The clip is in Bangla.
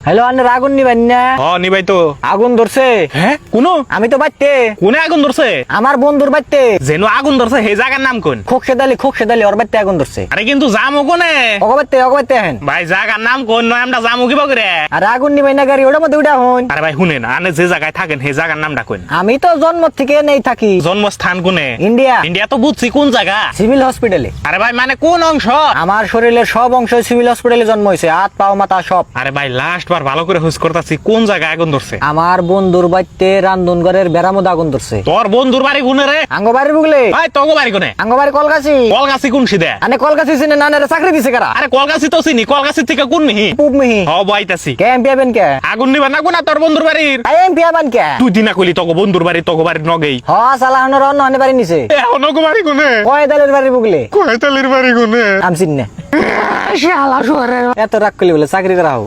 হ্যালো আন্নার আগুন নিবেন না? হ নিবাই তো। আগুন ধরছে? হ্যাঁ কোনো? আমি তো বাড়তে কোনে আগুন ধরছে? আমার বন্ধুর বাড়তে যেন আগুন ধরছে সেই জায়গার নাম কোন? খোকসে দালি খোকসে দালি ওর বাড়তে আগুন ধরছে। আরে কিন্তু যামো কোনে? অগবাড়তে অগবাড়তে হেন ভাই জায়গার নাম কোন? নয় আমরা যামো কিবা করে? আর আগুন নিবেন না গাড়ি ওটার মধ্যে উঠা হন। আরে ভাই শুনেন আনে যে জায়গায় থাকেন সেই জায়গার নামটা কোন? আমি তো জন্ম থেকে নেই থাকি। জন্মস্থান কোনে? ইন্ডিয়া। ইন্ডিয়া তো বুঝছি কোন জায়গা? সিভিল হসপিটালে। আরে ভাই মানে কোন অংশ? আমার শরীরের সব অংশ সিভিল হসপিটালে জন্ম হয়েছে হাত পাও মাথা সব। আরে ভাই লাস্ট বার ভালো করে হুস করতেছি কোন জায়গায় আগুন ধরছে? আমার বন্ধুর বাড়তে রান্ধনঘরের বেড়ার মধ্যে আগুন ধরছে। তোর বন্ধুর বাড়ি কোনে রে? আঙ্গবাড়ি বুগলে? ভাই তোকে বাড়ি কোনে? আঙ্গবাড়ি কলকাছি কলগাছি কোন সিদে আনে কলকাছি চিনে নানের চাকরি দিছে কারা? আরে কলগাছি তো চিনি কলগাছি থেকে কোন নিহি পুপ মিহি। হ বাইতাছি কে এম পিয়াবেন কে? আগুন নিবা না কোনা তোর বন্ধুর বাড়ির? আই এম পিয়াবেন কে? তুই দিনা কইলি তোকে বন্ধুর বাড়ি তোকে বাড়ির নগেই। হ সালাহনের অন্য অন্য বাড়ি নিছে। এখন ওকে বাড়ি কোনে? কয় দালের বাড়ি বুগলে? কয়তালির বাড়ি কোনে? আমি চিনি না। এত রাগ করলি বলে চাকরি করা হব।